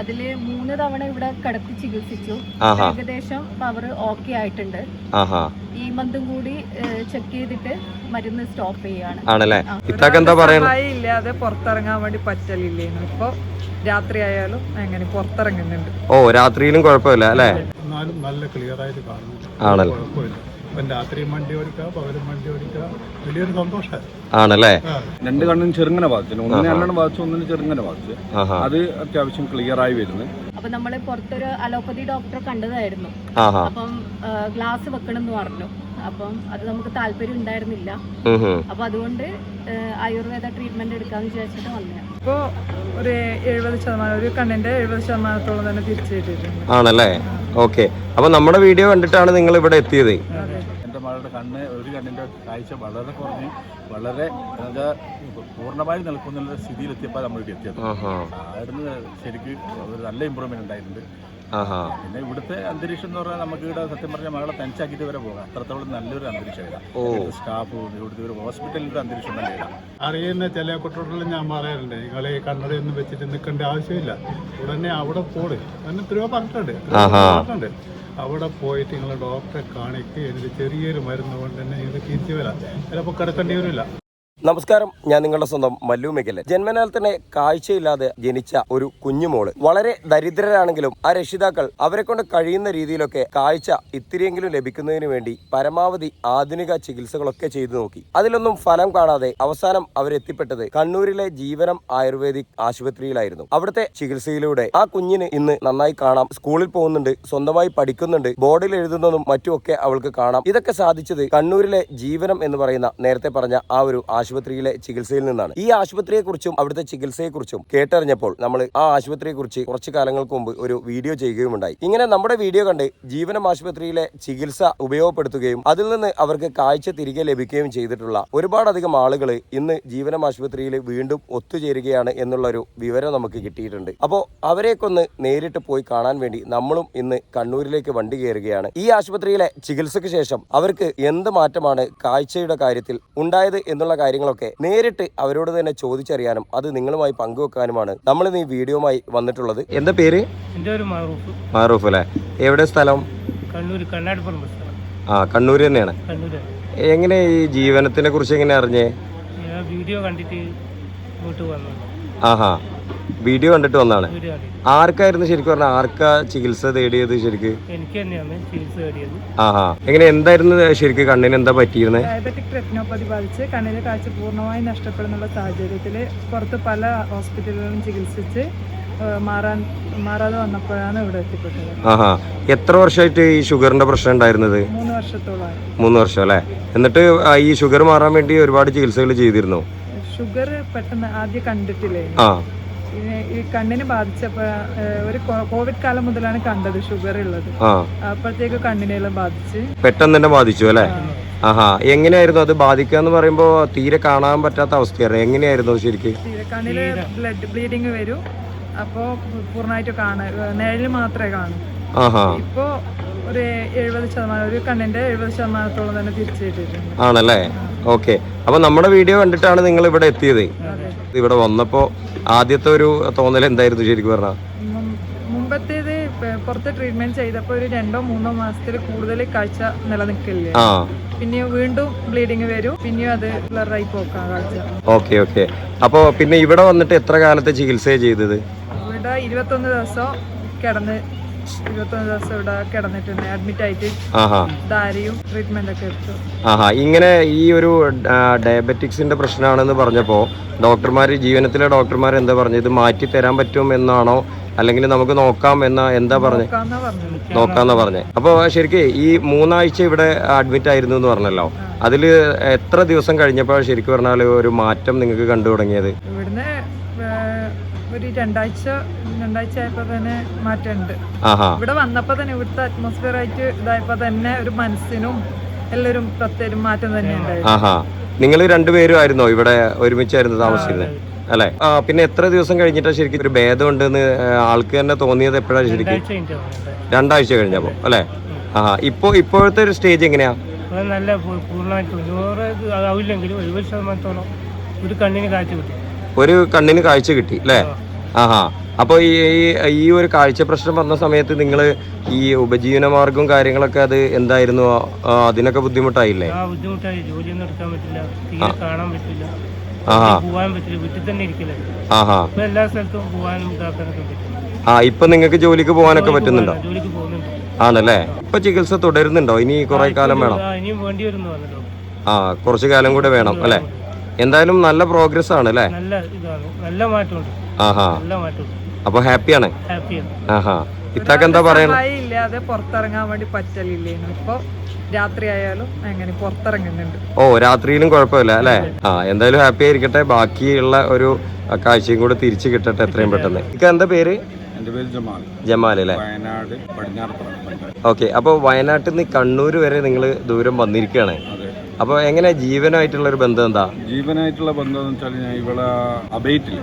അതിൽ മൂന്ന് തവണ ഇവിടെ കിടത്തി ചികിത്സിച്ചു. ഏകദേശം പവർ ഓക്കെ ആയിട്ടുണ്ട്. ആഹാ. ഈ മന്തും കൂടി ചെക്ക് ചെയ്തിട്ട് മരുന്ന് സ്റ്റോപ്പ് ചെയ്യാണ് ആണല്ലേ? എന്താ സഹായം ഇല്ലാതെ പുറത്തിറങ്ങാൻ വേണ്ടി പറ്റലില്ലേനു ഇപ്പൊ രാത്രി ആയാലും അങ്ങനെ പുറത്തിറങ്ങുന്നുണ്ട്. ഓ രാത്രിയിലും കുഴപ്പമില്ല അല്ലേ? എന്നാലും നല്ല ക്ലിയർ ആയിട്ട് കാണുന്നു ആണല്ലേ? ഇപ്പം രാത്രിയും വണ്ടി ഓടിക്കുക പകലും വണ്ടി ഓടിക്കുക വലിയൊരു സന്തോഷമായി ആണല്ലേ? രണ്ട് കണ്ണും ചെറുങ്ങനെ ബാധിച്ചു. ഒന്നിനെ രണ്ടെണ്ണം ബാധിച്ചു ഒന്നിന് ചെറുങ്ങനെ ബാധിച്ചു. അത് അത്യാവശ്യം ക്ലിയർ ആയി വരുന്നു. അപ്പൊ നമ്മൾ പുറത്തൊരു അലോപ്പതി ഡോക്ടറെ കണ്ടതായിരുന്നു. അപ്പം ഗ്ലാസ് വെക്കണം എന്ന് പറഞ്ഞു. അപ്പം അത് നമുക്ക് താല്പര്യം ഉണ്ടായിരുന്നില്ല. അപ്പൊ അതുകൊണ്ട് ആയുർവേദ ട്രീറ്റ്മെന്റ് എടുക്കാന്ന് വിചാരിച്ചിട്ട് വന്നേ ഇപ്പൊ ഒരു എഴുപത് ശതമാനം ഒരു കണ്ണിന്റെ എഴുപത് ശതമാനത്തോളം തന്നെ തിരിച്ചു കിട്ടിയിട്ടുണ്ട്. ആണല്ലേ? ഓക്കെ. അപ്പൊ നമ്മുടെ വീഡിയോ കണ്ടിട്ടാണ് നിങ്ങൾ ഇവിടെ എത്തിയത് കണ്ണ് ഒരു കണ്ണിന്റെ കാഴ്ച വളരെ കുറഞ്ഞ് വളരെ പൂർണമായി നിൽക്കുന്ന സ്ഥിതിയിലെത്തിയപ്പോൾ നമ്മൾ ഇവിടെ എത്തിയത്. അവിടുന്ന് ശരിക്കും ഒരു നല്ല ഇമ്പ്രൂവ്മെന്റ് ഉണ്ടായിട്ടുണ്ട്. പിന്നെ ഇവിടുത്തെ അന്തരീക്ഷം എന്ന് പറഞ്ഞാൽ നമുക്ക് ഇവിടെ സത്യം പറഞ്ഞാൽ മകളെ തനിച്ചാക്കിയിട്ട് വരെ പോകാം. അത്രത്തോളം നല്ലൊരു അന്തരീക്ഷമില്ല ഓ. സ്റ്റാഫ് ഇവിടുത്തെ ഒരു ഹോസ്പിറ്റലിന്റെ അന്തരീക്ഷം തന്നെയില്ല അറിയുന്ന ചില കുട്ടികളോട് ഞാൻ പറയാറുണ്ട് നിങ്ങളെ ഈ കണ്ണടയൊന്നും വെച്ചിട്ട് നിൽക്കേണ്ട ആവശ്യമില്ല. ഉടനെ അവിടെ പോട്. അങ്ങനെ എത്രയോ പറഞ്ഞിട്ടുണ്ട് പറഞ്ഞിട്ടുണ്ട്. അവിടെ പോയിട്ട് നിങ്ങൾ ഡോക്ടറെ കാണിക്കുക എനിക്ക് ചെറിയൊരു മരുന്ന് കൊണ്ട് തന്നെ നിങ്ങൾ തിരിച്ചു വരാം. ചിലപ്പോൾ കിടക്കേണ്ടി വരില്ല. നമസ്കാരം ഞാൻ നിങ്ങളുടെ സ്വന്തം മല്ലു മെഗലൻ ജന്മനാൽ തന്നെ കാഴ്ചയില്ലാതെ ജനിച്ച ഒരു കുഞ്ഞുമോൾ. വളരെ ദരിദ്രരാണെങ്കിലും ആ രക്ഷിതാക്കൾ അവരെ കൊണ്ട് കഴിയുന്ന രീതിയിലൊക്കെ കാഴ്ച ഇത്തിരിയെങ്കിലും ലഭിക്കുന്നതിന് വേണ്ടി പരമാവധി ആധുനിക ചികിത്സകളൊക്കെ ചെയ്തു നോക്കി. അതിലൊന്നും ഫലം കാണാതെ അവസാനം അവരെത്തിപ്പെട്ടത് കണ്ണൂരിലെ ജീവനം ആയുർവേദിക് ആശുപത്രിയിലായിരുന്നു. അവിടുത്തെ ചികിത്സയിലൂടെ ആ കുഞ്ഞിന് ഇന്ന് നന്നായി കാണാം. സ്കൂളിൽ പോകുന്നുണ്ട് സ്വന്തമായി പഠിക്കുന്നുണ്ട് ബോർഡിൽ എഴുതുന്നതും മറ്റുമൊക്കെ അവൾക്ക് കാണാം. ഇതൊക്കെ സാധിച്ചത് കണ്ണൂരിലെ ജീവനം എന്ന് പറയുന്ന നേരത്തെ പറഞ്ഞ ആ ഒരു ആശുപത്രിയിലെ ചികിത്സയിൽ നിന്നാണ്. ഈ ആശുപത്രിയെക്കുറിച്ചും അവിടുത്തെ ചികിത്സയെ കുറിച്ചും കേട്ടറിഞ്ഞപ്പോൾ നമ്മൾ ആ ആശുപത്രിയെ കുറിച്ച് കുറച്ച് കാലങ്ങൾക്ക് മുമ്പ് ഒരു വീഡിയോ ചെയ്യുകയുമുണ്ടായി. ഇങ്ങനെ നമ്മുടെ വീഡിയോ കണ്ട് ജീവനം ആശുപത്രിയിലെ ചികിത്സ ഉപയോഗപ്പെടുത്തുകയും അതിൽ നിന്ന് അവർക്ക് കാഴ്ച തിരികെ ലഭിക്കുകയും ചെയ്തിട്ടുള്ള ഒരുപാടധികം ആളുകൾ ഇന്ന് ജീവനം ആശുപത്രിയിൽ വീണ്ടും ഒത്തുചേരുകയാണ് എന്നുള്ളൊരു വിവരം നമുക്ക് കിട്ടിയിട്ടുണ്ട്. അപ്പോൾ അവരെയൊക്കൊന്ന് നേരിട്ട് പോയി കാണാൻ വേണ്ടി നമ്മളും ഇന്ന് കണ്ണൂരിലേക്ക് വണ്ടി കയറുകയാണ്. ഈ ആശുപത്രിയിലെ ചികിത്സയ്ക്ക് ശേഷം അവർക്ക് എന്ത് മാറ്റമാണ് കാഴ്ചയുടെ കാര്യത്തിൽ ഉണ്ടായത് എന്നുള്ള കാര്യങ്ങളൊക്കെ നേരിട്ട് അവരോട് തന്നെ ചോദിച്ചറിയാനും അത് നിങ്ങളുമായി പങ്കുവെക്കാനുമാണ് നമ്മൾ ഇന്ന് ഈ വീഡിയോമായി വന്നിട്ടുള്ളത്. എന്താ പേര്? എന്റെ ഒരു മാറൂഫ്. മാറൂഫ് അല്ലേ? എവിടെ സ്ഥലം? കണ്ണൂർ കണ്ണാടിപ്പുറം ആ കണ്ണൂർ തന്നെയാണ്. എങ്ങനെ ഈ ജീവനത്തിനെ കുറിച്ച് എങ്ങനെ അറിഞ്ഞേ? വീഡിയോ കണ്ടിട്ട് ഇങ്ങോട്ട് വന്നു. ആഹാ. വീഡിയോ കണ്ടിട്ട് വന്നാണ് ആർക്കായിരുന്നു ശരിക്കും പറഞ്ഞാൽ ആർക്കാ ചികിത്സ തേടിയത് ശരിക്ക്? എനിക്ക് തന്നെയാണ് ചികിത്സ തേടിയത്. ആഹാ. എങ്ങനെ എന്തായിരുന്നു ശരിക്ക് കണ്ണിന് എന്താ പറ്റിയിരുന്നത് ഡയബറ്റിക് റെറ്റിനോപ്പതി ബാധിച്ച് കണ്ണിലെ കാഴ്ച പൂർണമായി നഷ്ടപ്പെടുന്നുള്ള സാഹചര്യത്തിൽ പുറത്ത് പല ഹോസ്പിറ്റലുകളിലും ചികിത്സിച്ച് മാറാൻ മാറാതെ വന്നപ്പോഴാണ് ഇവിടെ എത്തിപ്പെട്ടത്. ആഹാ. എത്ര വർഷമായിട്ട് ഈ ഷുഗറിന്റെ പ്രശ്നം ഉണ്ടായിരുന്നത്? മൂന്ന് വർഷത്തോളമായി. മൂന്ന് വർഷം അല്ലേ? എന്നിട്ട് ഈ ഷുഗർ മാറാൻ വേണ്ടി ഒരുപാട് ചികിത്സകൾ ചെയ്തിരുന്നു? ഷുഗർ പെട്ടെന്ന് ആദ്യം കണ്ടിട്ടില്ലേ? ഈ കണ്ണിന് ബാധിച്ചപ്പോ ഒരു കോവിഡ് കാലം മുതലാണ് കണ്ടത് ഷുഗർ ഉള്ളത്. അപ്പോഴത്തേക്ക് കണ്ണിനെല്ലാം ബാധിച്ച്. പെട്ടെന്ന് തന്നെ ബാധിച്ചു അല്ലേ? ആഹാ. എങ്ങനെയായിരുന്നു അത് ബാധിക്കുക എന്ന് പറയുമ്പോൾ തീരെ കാണാൻ പറ്റാത്ത അവസ്ഥയായിരുന്നു. എങ്ങനെയായിരുന്നു ശരിക്കും? കണ്ണിൽ ബ്ലഡ് ബ്ലീഡിങ് വരും. അപ്പോ പൂർണമായിട്ട് കാണാൻ നിഴൽ മാത്രമേ കാണൂ. ആഹാ. ഇപ്പോൾ ഒരു എഴുപത് ശതമാനം ഒരു കണ്ണിന്റെ എഴുപത് ശതമാനത്തോളം തന്നെ തിരിച്ചു കിട്ടിയിട്ടുണ്ട്. ആണല്ലേ? ഓക്കെ. അപ്പൊ നമ്മുടെ വീഡിയോ കണ്ടിട്ടാണ് നിങ്ങൾ ഇവിടെ എത്തിയത്. ഇവിടെ വന്നപ്പോ ആദ്യത്തെ ഒരു തോന്നൽ എന്തായിരുന്നു ശരിക്കും പറഞ്ഞാൽ മുമ്പത്തേത് പുറത്ത് ട്രീറ്റ്മെന്റ് ചെയ്തപ്പോ ഒരു രണ്ടോ മൂന്നോ മാസത്തിൽ കൂടുതൽ കാഴ്ച നിലനിൽക്കില്ല? പിന്നെ വീണ്ടും ബ്ലീഡിങ് വരും പിന്നെയും അത് ബ്ലറായി പോക്കാം കാഴ്ച. Okay okay. അപ്പോൾ പിന്നെ ഇവിടെ വന്നിട്ട് എത്ര കാലത്തെ ചികിത്സയാണ് ചെയ്തത്? ഇവിടെ ഇരുപത്തൊന്ന് ദിവസം കിടന്ന് ഇരുപത്തൊന്ന് ദിവസം ഇവിടെ കിടന്നിട്ടുണ്ട് അഡ്മിറ്റ് ആയിട്ട്. ആഹാ. ധാരയും ട്രീറ്റ്മെന്റ് ഒക്കെ എടുത്തു. ആഹാ. ഇങ്ങനെ ഈ ഒരു ഡയബറ്റിക്സിന്റെ പ്രശ്നമാണെന്ന് പറഞ്ഞപ്പോ ഡോക്ടർമാർ ജീവനത്തിലെ ഡോക്ടർമാർ എന്താ പറഞ്ഞു ഇത് മാറ്റി തരാൻ പറ്റും എന്നാണോ? അല്ലെങ്കിൽ നമുക്ക് നോക്കാം എന്ന എന്താ പറഞ്ഞു? നോക്കാന്നാ പറഞ്ഞേ. അപ്പോൾ ശരിക്കും ഈ മൂന്നാഴ്ച ഇവിടെ അഡ്മിറ്റ് ആയിരുന്നു എന്ന് പറഞ്ഞല്ലോ. അതിൽ എത്ര ദിവസം കഴിഞ്ഞപ്പോൾ ശരിക്കും പറഞ്ഞാൽ ഒരു മാറ്റം നിങ്ങൾക്ക് കണ്ടു തുടങ്ങിയത്? ഇവിടുന്ന് ഒരു രണ്ടാഴ്ച രണ്ടാഴ്ച ആയപ്പോ തന്നെ മാറ്റമുണ്ട്. ആഹാ. ഇവിടെ വന്നപ്പോ തന്നെ ഇവിടുത്തെ അറ്റ്മോസ്ഫിയർ ആയിട്ട് ഇതായപ്പോ തന്നെ ഒരു മനസ്സിനും എല്ലാവരും പ്രത്യേകം മാറ്റം തന്നെ ഉണ്ടായിരുന്നു. നിങ്ങൾ രണ്ടുപേരും ആയിരുന്നോ? ഇവിടെ ഒരുമിച്ചായിരുന്നു താമസിക്കുന്നത്. അല്ലെ? ആ പിന്നെ എത്ര ദിവസം കഴിഞ്ഞിട്ടാ ശരിക്കും ഒരു ഭേദം ഉണ്ടെന്ന് ആൾക്ക് തന്നെ തോന്നിയത് എപ്പോഴാണ് ശരിക്കും? രണ്ടാഴ്ച കഴിഞ്ഞപ്പോ അല്ലെ? ആ ഇപ്പൊ ഇപ്പോഴത്തെ ഒരു സ്റ്റേജ് എങ്ങനെയാ? നല്ല പൂർണമായിട്ട് നൂറ് ഇത് ആവില്ലെങ്കിലും എഴുപത് ശതമാനത്തോളം ഒരു കണ്ണിന് കാറ്റ് കിട്ടി. ഒരു കണ്ണിന് കാഴ്ച കിട്ടി അല്ലേ? ആഹാ. അപ്പോൾ ഈ ഈ- ഒരു കാഴ്ച പ്രശ്നം വന്ന സമയത്ത് നിങ്ങൾ ഈ ഉപജീവന മാർഗവും കാര്യങ്ങളൊക്കെ അത് എന്തായിരുന്നു? അതിനൊക്കെ ബുദ്ധിമുട്ടായില്ലേ? ആ ഇപ്പൊ നിങ്ങൾക്ക് ജോലിക്ക് പോകാനൊക്കെ പറ്റുന്നുണ്ടോ? ആണല്ലേ? ഇപ്പൊ ചികിത്സ തുടരുന്നുണ്ടോ? ഇനി കുറെ കാലം വേണം. ആ കുറച്ച് കാലം കൂടെ വേണം അല്ലേ? എന്തായാലും നല്ല പ്രോഗ്രസ് ആണ് അല്ലേ? നല്ല ഇതാണ്. നല്ല മാറ്റമുണ്ട്. ആഹാ. നല്ല മാറ്റമുണ്ട്. അപ്പൊ ഹാപ്പിയാണ്? ഹാപ്പിയാണ് ആഹാ. ഇത്താക്ക് എന്താ പറയണ? ഇല്ലാതെ പുറത്തിറങ്ങാൻ വേണ്ടി പറ്റലില്ലേനു ഇപ്പൊ രാത്രി ആയാലും അങ്ങനെ പുറത്തിറങ്ങുന്നുണ്ട്. ഓ രാത്രിയിലും കുഴപ്പമില്ല അല്ലേ? ആ എന്തായാലും ഹാപ്പി ആയിരിക്കട്ടെ. ബാക്കിയുള്ള ഒരു കാഴ്ചയും കൂടെ തിരിച്ചു കിട്ടട്ടെ എത്രയും പെട്ടെന്ന്. ഇക്ക എന്താ പേര്? പേര് ജമാൽ. ജമാൽ അല്ലേ? വയനാട് ഓക്കെ അപ്പോൾ വയനാട്ടിൽ നിന്ന് കണ്ണൂർ വരെ നിങ്ങൾ ദൂരം വന്നിരിക്കുകയാണ്. അപ്പോൾ എങ്ങനെ ജീവനായിട്ടുള്ള ഒരു ബന്ധം എന്താ? ജീവനായിട്ടുള്ള ബന്ധം എന്ന് വെച്ചാൽ ഞാൻ ഇവിടെ അബേറ്റിൽ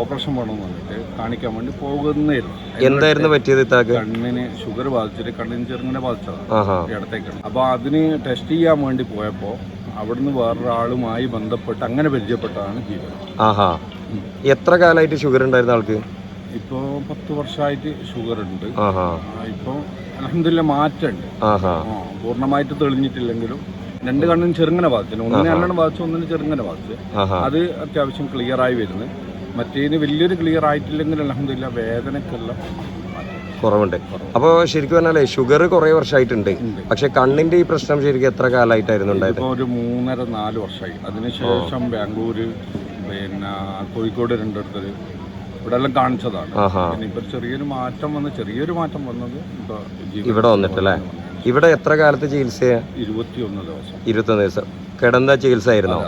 ഓപ്പറേഷൻ വേണമെന്ന് പറഞ്ഞിട്ട് കാണിക്കാൻ വേണ്ടി പോകുന്നതായിരുന്നു എന്തായിരുന്നു പറ്റിയത് ഇത്താക്ക്? കണ്ണിന് ഷുഗർ ബാധിച്ചിട്ട് കണ്ണിന് ചെറുങ്ങനെ ബാധിച്ചതാണ് ഇടത്തേക്ക് അപ്പൊ അപ്പോൾ അതിന് ടെസ്റ്റ് ചെയ്യാൻ വേണ്ടി പോയപ്പോൾ അവിടുന്ന് വേറൊരാളുമായി ബന്ധപ്പെട്ട് അങ്ങനെ പരിചയപ്പെട്ടതാണ് ജീവൻ. ആഹാ. എത്ര കാലമായിട്ട് ഷുഗർ ഉണ്ടായിരുന്ന ആൾക്ക്? ഇപ്പോ പത്ത് വർഷമായിട്ട് ഷുഗർ ഉണ്ട്. ഇപ്പൊ അലഹമില്ല മാറ്റമുണ്ട് പൂർണമായിട്ട് തെളിഞ്ഞിട്ടില്ലെങ്കിലും രണ്ട് കണ്ണും ചെറുങ്ങനെ ബാധിച്ചു. ഒന്നിനെ നല്ലോണം ബാധിച്ചു ഒന്നിന് ചെറുങ്ങനെ ബാധിച്ചു. അത് അത്യാവശ്യം ക്ലിയർ ആയി വരുന്നു. മറ്റേതിന് വലിയൊരു ക്ലിയർ ആയിട്ടില്ലെങ്കിൽ അലഹമില്ല വേദനക്കുള്ള കുറവുണ്ട്. അപ്പോൾ ശരിക്കും പറഞ്ഞാലേ ഷുഗർ കുറേ വർഷമായിട്ടുണ്ട് പക്ഷെ കണ്ണിന്റെ ഈ പ്രശ്നം ശരിക്കും എത്ര കാലമായിട്ടായിരുന്നു ഉണ്ടായത്? ഒരു മൂന്നര നാല് വർഷമായി അതിനുശേഷം ബാംഗ്ലൂര് പിന്നെ കോഴിക്കോട് രണ്ടിടത്ത് ഇവിടെ എല്ലാം കാണിച്ചതാണ് പിന്നെ ഇപ്പൊ ചെറിയൊരു മാറ്റം വന്ന് ചെറിയൊരു മാറ്റം വന്നത് ഇപ്പൊ ഇവിടെ വന്നിട്ടല്ലേ? ഇവിടെ എത്ര കാലത്ത് ചികിത്സയാണ് ഇരുപത്തിയൊന്ന് ദിവസം. ഇരുപത്തൊന്ന് ദിവസം. കിടന്ന ചികിത്സ ആയിരുന്നോ.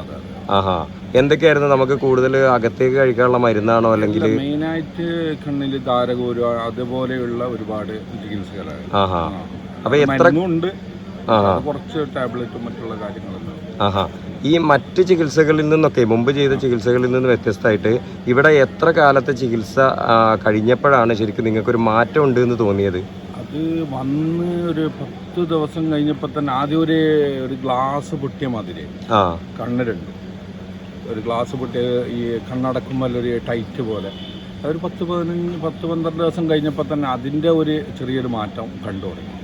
ആഹാ. എന്തൊക്കെയായിരുന്നു നമുക്ക് കൂടുതൽ അകത്തേക്ക് കഴിക്കാനുള്ള മരുന്നാണോ അല്ലെങ്കിൽ മെയിനായിട്ട് കണ്ണിൽ ധാരകൂര അതുപോലെയുള്ള ഒരുപാട് ചികിത്സകളാണ് ആഹാ. അപ്പൊ എത്ര ഉണ്ട് കുറച്ച് ടാബ്ലറ്റും മറ്റുള്ള കാര്യങ്ങളുണ്ട്. ആഹാ. ഈ മറ്റ് ചികിത്സകളിൽ നിന്നൊക്കെ മുമ്പ് ചെയ്ത ചികിത്സകളിൽ നിന്ന് വ്യത്യസ്തമായിട്ട് ഇവിടെ എത്ര കാലത്തെ ചികിത്സ കഴിഞ്ഞപ്പോഴാണ് ശരിക്കും നിങ്ങൾക്കൊരു മാറ്റം ഉണ്ട് എന്ന് തോന്നിയത്? അത് വന്ന് ഒരു പത്ത് ദിവസം കഴിഞ്ഞപ്പോൾ തന്നെ ആദ്യം ഒരു ഒരു ഗ്ലാസ് പൊട്ടിയ മാതിരി. ആ. കണ്ണിലുണ്ട് ഒരു ഗ്ലാസ് പൊട്ടിയ ഈ കണ്ണടക്കുമ്പോൾ ഒരു ടൈറ്റ് പോലെ. ഒരു പത്ത് പതിനഞ്ച് പത്ത് പന്ത്രണ്ട് ദിവസം കഴിഞ്ഞപ്പോൾ തന്നെ അതിന്റെ ഒരു ചെറിയൊരു മാറ്റം കണ്ടു തുടങ്ങി.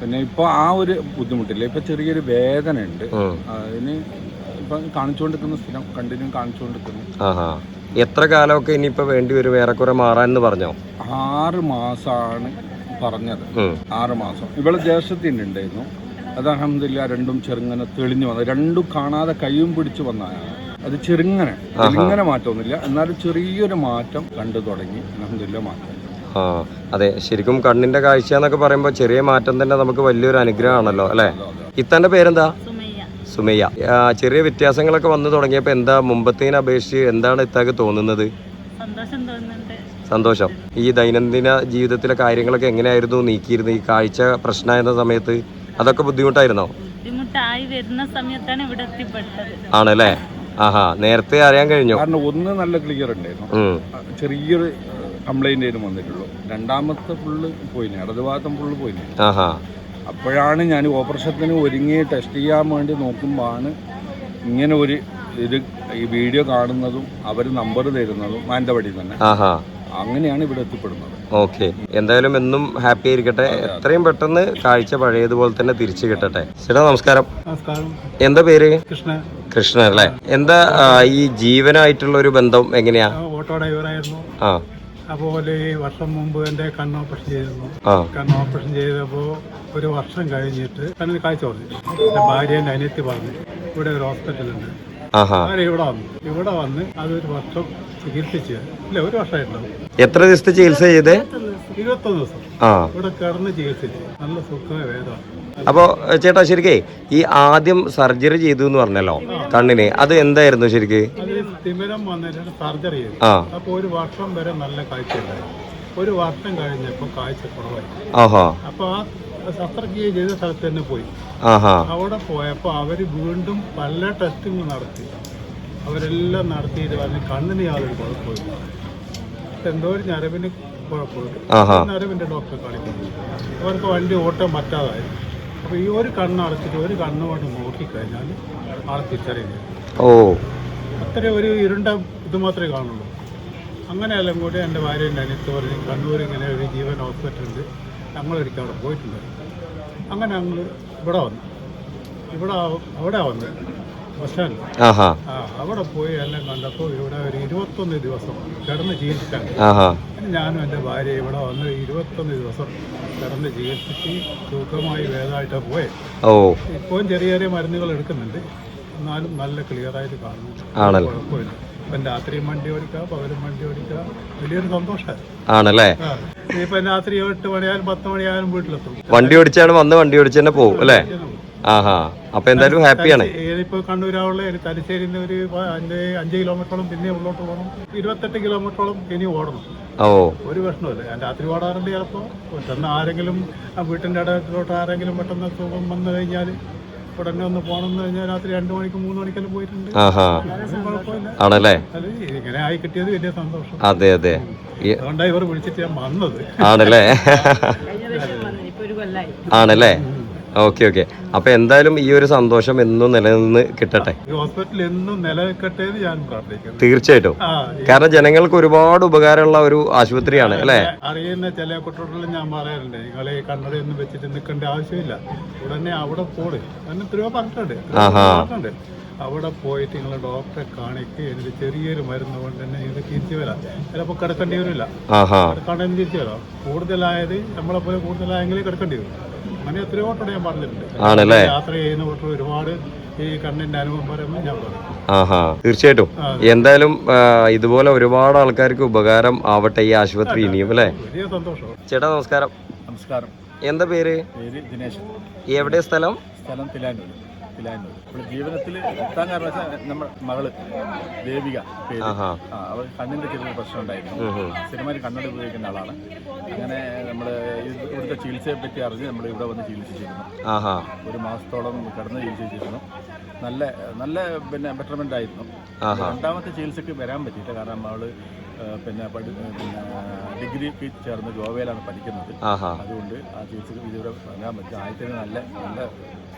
പിന്നെ ഇപ്പോൾ ആ ഒരു ബുദ്ധിമുട്ടില്ല. ഇപ്പൊ ചെറിയൊരു വേദന ഉണ്ട്. അതിന് ഇപ്പം കാണിച്ചുകൊണ്ടിരിക്കുന്ന സ്ഥിരം കണ്ടിന്യൂ കാണിച്ചുകൊണ്ടിരിക്കുന്നു. എത്ര കാലമൊക്കെ ഇനിയിപ്പോൾ വേണ്ടി വരും? ഏറെക്കുറെ മാറാൻ പറഞ്ഞോ? ആറ് മാസമാണ് പറഞ്ഞത്. ആറുമാസം ആറ് മാസം. ഇവിടെ ജ്യേഷ്ഠത്തിന്റെ ഉണ്ടായിരുന്നു അത് അഹമ്മദില്ല രണ്ടും ചെറുങ്ങനെ തെളിഞ്ഞു വന്നത്. രണ്ടും കാണാതെ കയ്യും പിടിച്ചു വന്നതാണ് അത് ചെറുങ്ങനെ. ചെറുങ്ങനെ മാറ്റമൊന്നുമില്ല. എന്നാലും ചെറിയൊരു മാറ്റം കണ്ടു തുടങ്ങി. അഹമ്മദില്ല മാറ്റം. ആ അതെ. ശരിക്കും കണ്ണിന്റെ കാഴ്ച എന്നൊക്കെ പറയുമ്പോൾ ചെറിയ മാറ്റം തന്നെ നമുക്ക് വലിയൊരു അനുഗ്രഹമാണല്ലോ അല്ലേ? ഇത്തന്റെ പേരെന്താ? സുമയ്യ. സുമയ്യ. ചെറിയ വ്യത്യാസങ്ങളൊക്കെ വന്നു തുടങ്ങിയപ്പോൾ എന്താ മുമ്പത്തേനെ അപേക്ഷിച്ച് എന്താണ് ഇത്താക്ക് തോന്നുന്നത്? സന്തോഷം തോന്നുന്നുണ്ട്. സന്തോഷം. ഈ ദൈനംദിന ജീവിതത്തിലെ കാര്യങ്ങളൊക്കെ എങ്ങനെയായിരുന്നു? നീക്കിയിരുന്നത്? ഈ കാഴ്ച പ്രശ്നമായിരുന്ന സമയത്ത് അതൊക്കെ ബുദ്ധിമുട്ടായിരുന്നോ? ബുദ്ധിമുട്ടായി വരുന്ന സമയത്താണ് ഇവിടെ എത്തിപ്പെട്ടത്. ആണല്ലേ? ആഹാ നേരത്തെ അറിയാൻ കഴിഞ്ഞു. കാരണം ഒന്ന് നല്ല ക്ലിയർ ഉണ്ടായിരുന്നു. ചെറിയൊരു കംപ്ലൈന്റ് ആയിരുന്നു വന്നിട്ടുള്ളൂ. രണ്ടാമത്തെ ഫുള്ള് പോയിന് ഇടതുഭാഗം ഫുള്ള് പോയിന്. ആഹാ. അപ്പോഴാണ് ഞാൻ ഓപ്പറേഷത്തിന് ഒരുങ്ങി ടെസ്റ്റ് ചെയ്യാൻ വേണ്ടി നോക്കുമ്പോഴാണ് ഇങ്ങനെ ഒരു ഇത് ഈ വീഡിയോ കാണുന്നതും അവർ നമ്പർ തരുന്നതും മാനന്തവാടി തന്നെ. ആഹാ. അങ്ങനെയാണ് ഇവിടെ എത്തിപ്പെടുന്നത്. ഓക്കെ. എന്തായാലും എന്നും ഹാപ്പി ആയിരിക്കട്ടെ. എത്രയും പെട്ടെന്ന് കാഴ്ച പഴയതുപോലെ തന്നെ തിരിച്ചു കിട്ടട്ടെ. ചേട്ടാ നമസ്കാരം. നമസ്കാരം. എന്താ പേര്? കൃഷ്ണ കൃഷ്ണ അല്ലേ? എന്താ ഈ ജീവനായിട്ടുള്ള ഒരു ബന്ധം എങ്ങനെയാ? ഓട്ടോ ഡ്രൈവറായിരുന്നു ആ. അതുപോലെ ഈ വർഷം മുമ്പ് എന്റെ കണ്ണ് ഓപ്പറേഷൻ ചെയ്തിരുന്നു. കണ്ണ് ഓപ്പറേഷൻ ചെയ്തപ്പോൾ ഒരു വർഷം കഴിഞ്ഞിട്ട് കണ്ണിൽ കാഴ്ച പറഞ്ഞു എന്റെ ഭാര്യ എന്റെ അനിയത്തി പറഞ്ഞു ഇവിടെ ഒരു ഹോസ്പിറ്റലുണ്ട്. അവരെ ഇവിടെ വന്നു? ഇവിടെ വന്ന് അതൊരു വർഷം ചികിത്സിച്ച്. ഇല്ല ഒരു വർഷമായിട്ടുണ്ടാവും എത്ര ദിവസത്തെ ചികിത്സ ചെയ്ത്? ഇരുപത്തൊന്ന് ദിവസം. ആ. ഇവിടെ കിടന്ന് ചികിത്സിച്ച്. നല്ല സുഖമായ വേദമാണ്. അപ്പോൾ ചേട്ടാ ശരിക്കേ ഈ ആദ്യം സർജറി ചെയ്തു എന്ന് പറഞ്ഞല്ലോ കണ്ണിന്. അത് എന്തായിരുന്നു ശരിക്ക്? അത് തിമിരം വന്നിട്ട് സർജറി ചെയ്തു. ആ. അപ്പോൾ ഒരു വർഷം വരെ നല്ല കാഴ്ച ഒരു വർഷം കഴിഞ്ഞപ്പോൾ കാഴ്ച കുറവായി. ആഹാ. അപ്പോൾ ആ ശസ്ത്രക്രിയ ചെയ്ത സ്ഥലത്ത് തന്നെ പോയി. ആഹാ. അവിടെ പോയപ്പോൾ അവർ വീണ്ടും പല ടെസ്റ്റുകൾ നടത്തി. അവരെല്ലാം നടത്തിയിട്ട് പറഞ്ഞ് കണ്ണിന് യാതൊരു കുഴപ്പമില്ല എന്തോ ഒരു ഞരവിന് കുഴപ്പമില്ല ഞരവിന്റെ ഞരവിന്റെ ഡോക്ടറെ കാണിക്കുന്നു. അവർക്ക് വണ്ടി ഓട്ടം പറ്റാതായി അപ്പോൾ ഈ ഒരു കണ്ണ് അടച്ചിട്ട് ഒരു കണ്ണ് കൊണ്ട് നോക്കിക്കഴിഞ്ഞാൽ ആളെ തിരിച്ചറിയില്ല. ഓ. അത്ര ഒരു ഇരുണ്ട ഇത് മാത്രമേ കാണുള്ളൂ. അങ്ങനെയെല്ലാം കൂടി എന്റെ ഭാര്യന്റെ അനിയത്ത് പറഞ്ഞ് കണ്ണൂർ ഇങ്ങനെ ഒരു ജീവൻ ഹോസ്പിറ്റൽ ഉണ്ട് ഞങ്ങളൊരിക്കൽ അവിടെ പോയിട്ടുണ്ട്. അങ്ങനെ ഞങ്ങൾ ഇവിടെ വന്നു. ഇവിടെ അവിടെ വന്ന്. ആഹാ. അവിടെ പോയി എല്ലാം കണ്ടപ്പോൾ ഇവിടെ ഒരു ഇരുപത്തൊന്ന് ദിവസം കിടന്ന് ചികിത്സിച്ചാണ് ഞാനും എന്റെ ഭാര്യ ഇവിടെ വന്ന് ഇരുപത്തൊന്ന് ദിവസം കിടന്ന് ചികിത്സിച്ച് സുഖമായി ഭേദമായിട്ടാണ് പോയത് ഇപ്പോഴും ചെറിയ ചെറിയ മരുന്നുകൾ എടുക്കുന്നുണ്ട്. എന്നാലും നല്ല ക്ലിയറായിട്ട് കാണുന്നു. ആണല്ലോ? കുഴപ്പമില്ല. ഇപ്പം രാത്രിയും വണ്ടി ഓടിക്കാം പകലും വണ്ടി ഓടിക്കുക വലിയൊരു സന്തോഷം ആണല്ലേ? ഇപ്പം രാത്രി എട്ട് മണിയായാലും പത്ത് മണിയായാലും വീട്ടിലെത്തും. വണ്ടി ഓടിച്ചാണ് വന്ന് വണ്ടി ഓടിച്ച് തന്നെ പോകും അല്ലേ? ആഹാ. അപ്പൊ എന്തായാലും ഹാപ്പിയാണ്. ഇപ്പോൾ കണ്ണൂരാവുള്ള തലശ്ശേരി ഒരു അഞ്ച് കിലോമീറ്ററോളം പിന്നെ ഉള്ളോട്ട് പോകണം ഇരുപത്തെട്ട് കിലോമീറ്ററോളം ഇനി ഓടണം. ഓ. ഒരു പ്രശ്നമില്ല ഞാൻ രാത്രി ഓടാറുണ്ട് ചിലപ്പോൾ പെട്ടെന്ന് ആരെങ്കിലും ആ വീട്ടിന്റെ ഇടയിലോട്ട് ആരെങ്കിലും പെട്ടെന്ന് സുഖം വന്നു കഴിഞ്ഞാൽ ഉടനെ ഒന്ന് പോകണമെന്ന് കഴിഞ്ഞാൽ രാത്രി രണ്ടു മണിക്ക് മൂന്ന് മണിക്കെല്ലാം പോയിട്ടുണ്ട്. ആഹാ. ആണല്ലേ? അത് ഇങ്ങനെ ആയി കിട്ടിയത് വലിയ സന്തോഷം. അതെ അതെ. അതുകൊണ്ടാണ് ഇവർ വിളിച്ചിട്ട് ഞാൻ വന്നത്. ആണല്ലേ? കഴിഞ്ഞ പ്രാവശ്യം വന്നു ഇപ്പൊ ഒരു കൊല്ലായി. ആണല്ലേ? Okay okay. അപ്പൊ എന്തായാലും ഈ ഒരു സന്തോഷം എന്നും നിലനിന്ന് കിട്ടട്ടെ. ഈ ഹോസ്പിറ്റൽ എന്നും നിലനിൽക്കട്ടെ എന്ന് ഞാൻ പ്രാർത്ഥിക്കുന്നു. തീർച്ചയായിട്ടും. കാരണം ജനങ്ങൾക്ക് ഒരുപാട് ഉപകാരമുള്ള ഒരു ആശുപത്രിയാണ് അല്ലേ? അറിയുന്ന ചില കുട്ടികളെല്ലാം ഞാൻ പറയാറുണ്ട് നിങ്ങളെ കണ്ണടയൊന്നും വെച്ചിട്ട് നിൽക്കേണ്ട ആവശ്യമില്ല. ഉടനെ അവിടെ എത്രയോ പറഞ്ഞിട്ടുണ്ട് ആഹാ. അവിടെ പോയിട്ട് നിങ്ങൾ ഡോക്ടറെ കാണിക്ക് എനിക്ക് ചെറിയൊരു മരുന്ന് കൊണ്ട് തന്നെ ഇത് തിരിച്ചു വരാം. ചിലപ്പോൾ കിടക്കേണ്ടി വരില്ല. ആഹാ. കിടക്കാണ്ടെന്ന് തിരിച്ചു വരാം? കൂടുതലായത് നമ്മളെ പോലെ കൂടുതലായെങ്കിൽ കിടക്കേണ്ടി വരും. അങ്ങനെ എത്രയോ വട്ടം ഞാൻ പറഞ്ഞിട്ടുണ്ട്. ആണല്ലേ? യാത്ര ചെയ്യുന്ന ഒരുപാട് ഈ കണ്ണിന്റെ അനുഭവം പറയുമ്പോൾ ഞാൻ പറയും ആഹാ തീർച്ചയായിട്ടും. എന്തായാലും ആ, ഇതുപോലെ ഒരുപാട് ആൾക്കാർക്ക് ഉപകാരം ആവട്ടെ ഈ ആശുപത്രി. ഇനിയും അല്ലേ വലിയ സന്തോഷം. ചേട്ടാ നമസ്കാരം. നമസ്കാരം. എന്താ പേര്? പേര് ദിനേശ്. എവിടെ സ്ഥലം? സ്ഥലം തിലാനൂർ തിലാനൂർ നമ്മുടെ ജീവിതത്തിൽ എത്താൻ കാരണം വെച്ചാൽ നമ്മുടെ മകൾ ദേവിക പേര്. ആ അവൾ കണ്ണിന്റെ ചെറിയൊരു പ്രശ്നം ഉണ്ടായിരുന്നു. സ്ഥിരമായിട്ട് കണ്ണട ഉപയോഗിക്കുന്ന ആളാണ്. അങ്ങനെ നമ്മൾ ഇവിടുത്തെ ചികിത്സയെ പറ്റി അറിഞ്ഞ് നമ്മൾ ഇവിടെ വന്ന് ചികിത്സിച്ചിരുന്നു. ഒരു മാസത്തോളം കിടന്ന് ചികിത്സിച്ചിരുന്നു. നല്ല നല്ല പിന്നെ ബെറ്റർമെന്റ് ആയിരുന്നു. രണ്ടാമത്തെ ചികിത്സയ്ക്ക് വരാൻ പറ്റിയില്ല. കാരണം അവൾ പിന്നെ ഡിഗ്രി പിന്നെ ഡിഗ്രിക്ക് ചേർന്ന് ഗോവയിലാണ് പഠിക്കുന്നത്. അതുകൊണ്ട് ആ ചികിത്സക്ക് ഇതുവരെ പറയാൻ പറ്റും. ആദ്യത്തിന് നല്ല നല്ല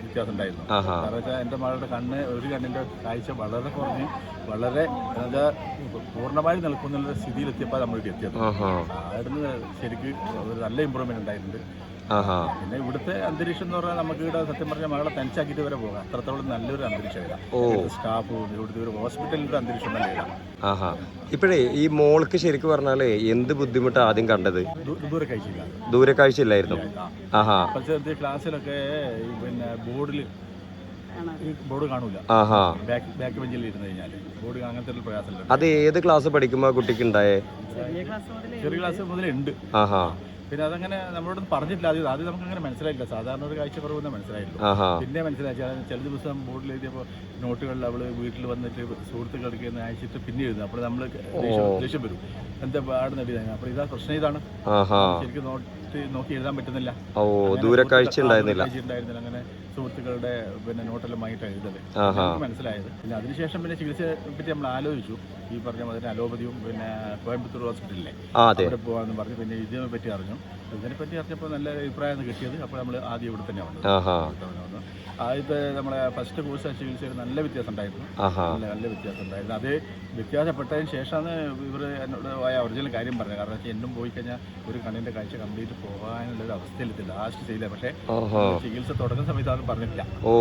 വ്യത്യാസം ഉണ്ടായിരുന്നു. കാരണം വെച്ചാൽ എന്റെ മകളുടെ കണ്ണ് ഒരു കണ്ണിന്റെ കാഴ്ച വളരെ കുറഞ്ഞ് വളരെ അത് പൂർണമായി നിൽക്കുന്ന സ്ഥിതിയിലെത്തിയപ്പോൾ നമ്മൾക്ക് എത്തിയത്. അവിടുന്ന് ശരിക്കും ഒരു നല്ല ഇമ്പ്രൂവ്മെന്റ് ഉണ്ടായിട്ടുണ്ട്. പിന്നെ ഇവിടുത്തെ അന്തരീക്ഷം എന്ന് പറഞ്ഞാൽ നമുക്ക് ഇവിടെ സത്യം പറഞ്ഞാൽ മകളെ തനിച്ചാക്കിയിട്ട് വരെ പോകാം. അത്രത്തോളം നല്ലൊരു അന്തരീക്ഷമില്ല ഓ. സ്റ്റാഫ് ഇവിടുത്തെ ഒരു ഹോസ്പിറ്റലിൽ അന്തരീക്ഷം നല്ല ആഹാ. ഇപ്പോഴേ ഈ മോൾക്ക് ശരിക്കും പറഞ്ഞാൽ എന്ത് ബുദ്ധിമുട്ടാ ആദ്യം കണ്ടത്? ദൂരെ ദൂരക്കാഴ്ച ഇല്ലായിരുന്നു ആഹാ. പക്ഷേ ക്ലാസ്സിലൊക്കെ പിന്നെ ബോർഡിൽ ബോർഡ് കാണൂല. ബാക്ക് ബെഞ്ചിൽ ഇരുന്ന് കഴിഞ്ഞാൽ ബോർഡ് അങ്ങനത്തെ ഒരു പ്രയാസമില്ല അത് ഏത് ക്ലാസ് പഠിക്കുമ്പോ കുട്ടിക്ക് ഉണ്ടായേ? ചെറിയ ക്ലാസ് മുതലേ ഉണ്ട്. ആഹാ. പിന്നെ അതങ്ങനെ നമ്മളോടൊന്നും പറഞ്ഞിട്ടില്ല. ആദ്യം ആദ്യം നമുക്ക് അങ്ങനെ മനസ്സിലായില്ല സാധാരണ ഒരു കാഴ്ച കുറവ് മനസ്സിലായില്ല പിന്നെ മനസ്സിലായി ചില ദിവസം ബോർഡിൽ എഴുതിയപ്പോൾ നോട്ടുകളിൽ അവൾ വീട്ടിൽ വന്നിട്ട് സുഹൃത്തുക്കൾക്ക് അയച്ചിട്ട് പിന്നെ എഴുതും. അപ്പോൾ നമ്മൾ ദേഷ്യം വരും. എന്താ പാടുന്ന എഴുതാൻ അപ്പോൾ ഇതാ പ്രശ്നം ഇതാണ്. ശരിക്കും നോട്ട് നോക്കി എഴുതാൻ പറ്റുന്നില്ല. ഓ ദൂരക്കാഴ്ച ഉണ്ടായിരുന്നില്ല. അങ്ങനെ സുഹൃത്തുക്കളുടെ പിന്നെ നോട്ടെല്ലാം വാങ്ങിയിട്ട് എഴുതൽ മനസ്സിലായത്. പിന്നെ അതിനുശേഷം പിന്നെ ചികിത്സയെ പറ്റി നമ്മൾ ആലോചിച്ചു. ഈ പറഞ്ഞ മാതിരി അലോപതിയും പിന്നെ കോയമ്പത്തൂർ ഹോസ്പിറ്റലിലെ അതെ. അവിടെ പോവാന്ന് പറഞ്ഞു പിന്നെ ഇതിനെ പറ്റി അറിഞ്ഞു. ഇതിനെ പറ്റി അറിഞ്ഞപ്പോൾ നല്ല അഭിപ്രായമാണ് കിട്ടിയത് അപ്പോൾ നമ്മൾ ആദ്യം ഇവിടെ തന്നെ വന്നു. ആദ്യത്തെ നമ്മളെ ഫസ്റ്റ് കോഴ്സ് ചികിത്സയിൽ നല്ല വ്യത്യാസം ഉണ്ടായിരുന്നു. നല്ല നല്ല വ്യത്യാസം ഉണ്ടായിരുന്നു. അത് വ്യത്യാസപ്പെട്ടതിന് ശേഷമാണ് ഇവർ എന്നോട് ആയ ഒറിജിനൽ കാര്യം പറഞ്ഞത്. കാരണം വെച്ചാൽ എന്നും പോയി കഴിഞ്ഞാൽ ഒരു കണ്ണിന്റെ കാഴ്ച കംപ്ലീറ്റ് പോകാനുള്ള ഒരു അവസ്ഥയിലെത്തി ലാസ്റ്റ് ചെയ്യില്ല പക്ഷേ ചികിത്സ തുടങ്ങുന്ന സമയത്ത് അവർ പറഞ്ഞിട്ടില്ല. ഓ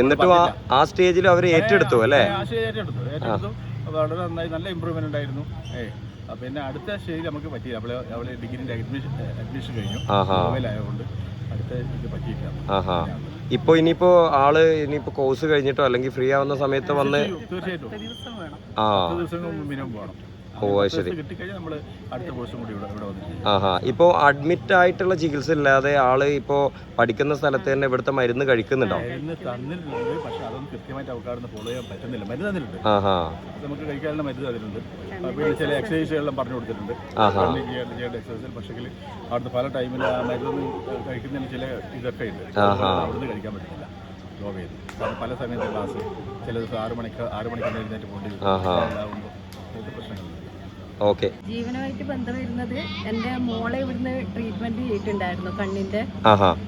എന്നിട്ടും ആ ആ സ്റ്റേജിൽ അവർ ഏറ്റെടുത്തു അല്ലേ? ആ സ്റ്റേജ് ഏറ്റെടുത്തു. ഏറ്റെടുത്തു. വളരെ നന്നായി നല്ല ഇമ്പ്രൂവ്മെന്റ് ഉണ്ടായിരുന്നു. ഏ പിന്നെ അടുത്ത സ്റ്റേജിൽ നമുക്ക് പറ്റിയില്ല. അവൾ അവൾ ഡിഗ്രിന്റെ അഡ്മിഷൻ അഡ്മിഷൻ കഴിഞ്ഞു. ആഹാ. ആയതുകൊണ്ട് അടുത്ത ഇത് പറ്റിയില്ല ആഹാ. ഇപ്പൊ ഇനിയിപ്പോ ആൾ ഇനിയിപ്പോ കോഴ്സ് കഴിഞ്ഞിട്ടോ അല്ലെങ്കിൽ ഫ്രീ ആവുന്ന സമയത്ത് വന്ന് തീർച്ചയായിട്ടും. ആ. പത്ത് ദിവസം മിനിമം പോകണം. ഓ ശരി. ആഹാ. ഇപ്പോൾ അഡ്മിറ്റ് ആയിട്ടുള്ള ചികിത്സ ഇല്ലാതെ ആൾ ഇപ്പോ പഠിക്കുന്ന സ്ഥലത്ത് തന്നെ ഇവിടുത്തെ മരുന്ന് കഴിക്കുന്നുണ്ടോ? ആഹാ. നമുക്ക് കഴിക്കാനുള്ള മരുന്ന് തന്നിട്ടുണ്ട്. പിന്നെ ചില എക്സസൈസുകളെല്ലാം പറഞ്ഞു കൊടുത്തിട്ടുണ്ട്. പക്ഷേ അവിടുത്തെ പല ടൈമിൽ ആ മരുന്ന് കഴിക്കുന്നതിന് ചില ഇതൊക്കെ ഉണ്ട്. ആഹാ. അവിടുന്ന് കഴിക്കാൻ പറ്റുന്നില്ല. പല സമയത്ത് ക്ലാസ് ചില ദിവസം ആറ് മണിക്ക് ആറ് മണിക്ക് എഴുന്നേറ്റ് പോകേണ്ടി ആഹാ. അങ്ങനത്തെ പ്രശ്നങ്ങളുണ്ട്. ഓക്കെ ജീവനുമായിട്ട് ബന്ധം വരുന്നത് എന്റെ മോളെ ഇവിടുന്ന് ട്രീറ്റ്മെന്റ് ചെയ്തിട്ടുണ്ടായിരുന്നു കണ്ണിന്റെ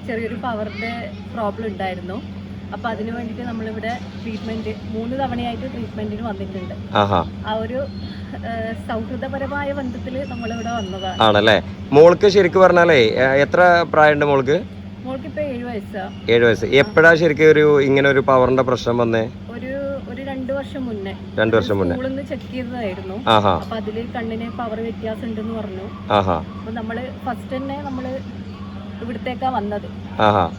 ചെറിയൊരു പവറിന്റെ പ്രോബ്ലം ഉണ്ടായിരുന്നു. അപ്പൊ അതിനു വേണ്ടിട്ട് നമ്മളിവിടെ ട്രീറ്റ്മെന്റ് മൂന്ന് തവണയായിട്ട് ട്രീറ്റ്മെന്റിന് വന്നിട്ടുണ്ട്. ആ ഒരു സൗഹൃദപരമായ ബന്ധത്തിൽ നമ്മളിവിടെ വന്നതാണ്. ആണല്ലേ? മോൾക്ക് ശരിക്കും പറഞ്ഞാലേ എത്ര പ്രായമുണ്ട് മോൾക്ക്? മോൾക്ക് ഇപ്പൊ ഏഴ് വയസ്സാ. ഏഴ് വയസ്സ്. എപ്പോഴാ ശരിക്കും ഒരു ഇങ്ങനെ ഒരു പവറിന്റെ പ്രശ്നം വന്നേ? വർഷം മുന്നേ. രണ്ടു വർഷം മുന്നേ. സ്കൂളിൽ ചെക്ക് ചെയ്തതായിരുന്നു. അപ്പൊ അതിൽ കണ്ണിന് പവർ വ്യത്യാസം ഉണ്ടെന്ന് പറഞ്ഞു. അപ്പൊ നമ്മൾ ഫസ്റ്റ് തന്നെ നമ്മൾ ഇവിടത്തേക്കാ വന്നത്.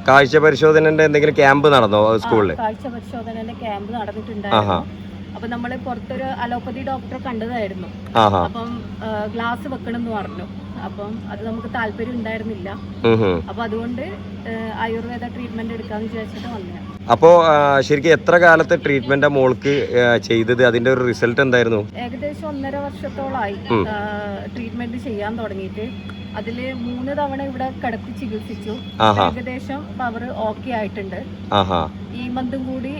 കാഴ്ച പരിശോധനന്റെ എന്തെങ്കിലും ക്യാമ്പ് നടന്നോ സ്കൂളിൽ കാഴ്ച പരിശോധനന്റെ ക്യാമ്പ്. നടന്നിട്ടുണ്ടായിരുന്നു. അപ്പൊ നമ്മൾ പുറത്തൊരു അലോപ്പതി ഡോക്ടറെ കണ്ടതായിരുന്നു. അപ്പം ഗ്ലാസ് വെക്കണം എന്ന് പറഞ്ഞു. അപ്പം അത് നമുക്ക് താല്പര്യം ഉണ്ടായിരുന്നില്ല. അപ്പൊ അതുകൊണ്ട് ആയുർവേദ ട്രീറ്റ്മെന്റ് എടുക്കാന്ന് വിചാരിച്ചിട്ട് വന്നതാണ് അപ്പോ ശരിക്കും എത്ര കാലത്തെ ട്രീറ്റ്മെന്റ് മോൾക്ക് ചെയ്തത്? അതിന്റെ ഒരു റിസൾട്ട് എന്തായിരുന്നു? ഏകദേശം ഒന്നര വർഷത്തോളായി. ട്രീറ്റ്മെന്റ് ചെയ്യാൻ തുടങ്ങിയിട്ട് അതിൽ മൂന്ന് തവണ ഇവിടെ കിടത്തി ചികിത്സിച്ചു. ഏകദേശം പവർ ഓക്കെ ആയിട്ടുണ്ട്. ഈ മന്തും കൂടി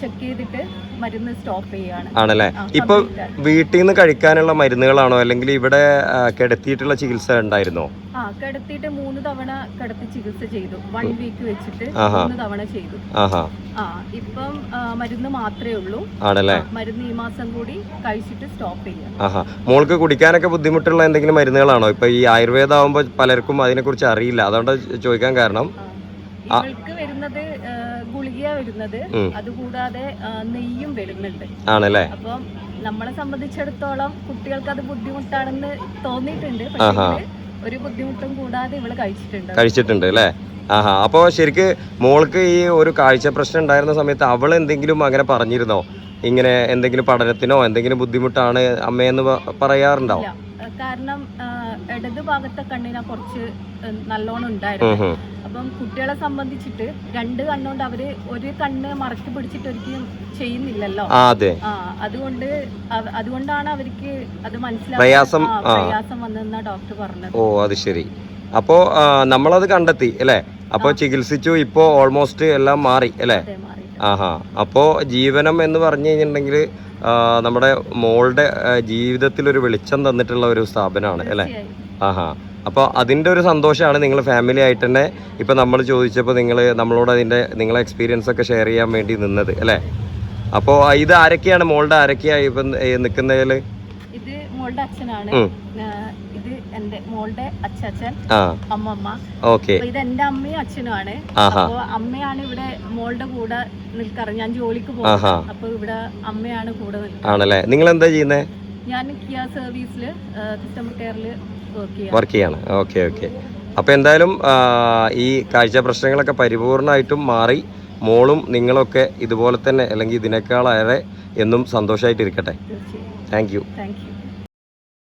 ചെക്ക് ചെയ്തിട്ട് മരുന്ന് സ്റ്റോപ്പ് ചെയ്യാണ് ആണല്ലേ? ഇപ്പൊ വീട്ടിൽ നിന്ന് കഴിക്കാനുള്ള മരുന്നുകളാണോ? അല്ലെങ്കിൽ ഇവിടെ കിടത്തിയിട്ടുള്ള ചികിത്സ ഉണ്ടായിരുന്നോ? ആ കിടത്തിയിട്ട് മൂന്ന് തവണ കിടത്തി ചികിത്സ ചെയ്തു. വൺ വീക്ക് വെച്ചിട്ട്. മൂന്ന് തവണ ചെയ്തു. ആ ഇപ്പം മരുന്ന് മാത്രമേ ഉള്ളൂ. ആണല്ലേ? മരുന്ന് ഈ മാസം കൂടി കഴിച്ചിട്ട് സ്റ്റോപ്പ് ചെയ്യാം. മോൾക്ക് കുടിക്കാനൊക്കെ ബുദ്ധിമുട്ടുള്ള എന്തെങ്കിലും മരുന്നുകളാണോ? ഇപ്പൊ ഈ ആയുർവേദം ആവുമ്പോ പലർക്കും അതിനെ കുറിച്ച് അറിയില്ല. അതുകൊണ്ട് ചോദിക്കാൻ കാരണം. ഇവൾക്ക് വരുന്നത് ഗുളിക വരുന്നത്. അതുകൂടാതെ നെയ്യും വരുന്നുണ്ട്. ആണല്ലേ? അപ്പം നമ്മളെ സംബന്ധിച്ചിടത്തോളം കുട്ടികൾക്ക് അത് ബുദ്ധിമുട്ടാണെന്ന് തോന്നിയിട്ടുണ്ട്. പക്ഷേ ഒരു ബുദ്ധിമുട്ടും കൂടാതെ ഇവൾ കഴിച്ചിട്ടുണ്ട്. കഴിച്ചിട്ടുണ്ട് അല്ലേ? ആഹാ. അപ്പോൾ ശരിക്ക് മോൾക്ക് ഈ ഒരു കാഴ്ച പ്രശ്നം ഉണ്ടായിരുന്ന സമയത്ത് അവൾ എന്തെങ്കിലും അങ്ങനെ പറഞ്ഞിരുന്നോ? ഇങ്ങനെ എന്തെങ്കിലും പഠനത്തിനോ എന്തെങ്കിലും ബുദ്ധിമുട്ടാണ് അമ്മയെന്ന് പറയാറുണ്ടാവും. കാരണം ഇടത് ഭാഗത്തെ കണ്ണിന കുറച്ച് നല്ലോണം ഉണ്ടായിരുന്നു. അപ്പം കുട്ടികളെ സംബന്ധിച്ചിട്ട് രണ്ട് കണ്ണുകൊണ്ട് അവർ ഒരു കണ്ണ് മറച്ചു പിടിച്ചിട്ട് ഒരിക്കലും ചെയ്യുന്നില്ലല്ലോ. അതുകൊണ്ട് അതുകൊണ്ടാണ് അവർക്ക് അത് മനസ്സിലാക്കാൻ പ്രയാസം, വന്നെന്നാ ഡോക്ടർ പറഞ്ഞത്. ഓ അത് ശരി. അപ്പോ നമ്മളത് കണ്ടെത്തി അല്ലേ? അപ്പോൾ ചികിത്സിച്ചു ഇപ്പോ ഓൾമോസ്റ്റ് എല്ലാം മാറി അല്ലേ. ആഹാ. അപ്പോൾ ജീവനം എന്ന് പറഞ്ഞു കഴിഞ്ഞിട്ടുണ്ടെങ്കിൽ നമ്മുടെ മോളുടെ ജീവിതത്തിൽ ഒരു വെളിച്ചം തന്നിട്ടുള്ള ഒരു സ്ഥാപനമാണ് അല്ലേ. ആഹാ. അപ്പോൾ അതിന്റെ ഒരു സന്തോഷമാണ് നിങ്ങൾ ഫാമിലി ആയിട്ട് തന്നെ ഇപ്പോൾ നമ്മൾ ചോദിച്ചപ്പോൾ നിങ്ങൾ നമ്മളോട് അതിന്റെ നിങ്ങളെ എക്സ്പീരിയൻസ് ഒക്കെ ഷെയർ ചെയ്യാൻ വേണ്ടി നിന്നത് അല്ലേ? അപ്പോൾ ഇത് ആരൊക്കെയാണ് മോളുടെ ആരൊക്കെയാണ് ഇപ്പം നിൽക്കുന്നതിൽ? മോളുടെ അച്ഛനാണ്. ഇത് എന്റെ മോളുടെ അച്ഛൻ അമ്മമ്മ. ഓക്കെ. ഇത് എന്റെ അമ്മയും അച്ഛനുമാണ്. അപ്പൊ അമ്മയാണ് ഇവിടെ മോളുടെ കൂടെ നിൽക്കാറ്. ഞാൻ ജോലിക്ക്. പോകും. അപ്പൊ ഇവിടെ അമ്മയാണ് കൂടെ ആണല്ലേ? നിങ്ങൾ എന്താ ചെയ്യുന്നേ? ഞാൻ കിയ സർവീസിൽ കസ്റ്റമർ കെയറിൽ വർക്ക് ചെയ്യാം. വർക്ക് ചെയ്യാണ്. Okay okay. അപ്പോൾ എന്തായാലും ഈ കാഴ്ച പ്രശ്നങ്ങളൊക്കെ പരിപൂർണമായിട്ടും മാറി മോളും നിങ്ങളൊക്കെ ഇതുപോലെ തന്നെ അല്ലെങ്കിൽ ഇതിനേക്കാളേറെ എന്നും സന്തോഷമായിട്ടിരിക്കട്ടെ താങ്ക് യു താങ്ക് യു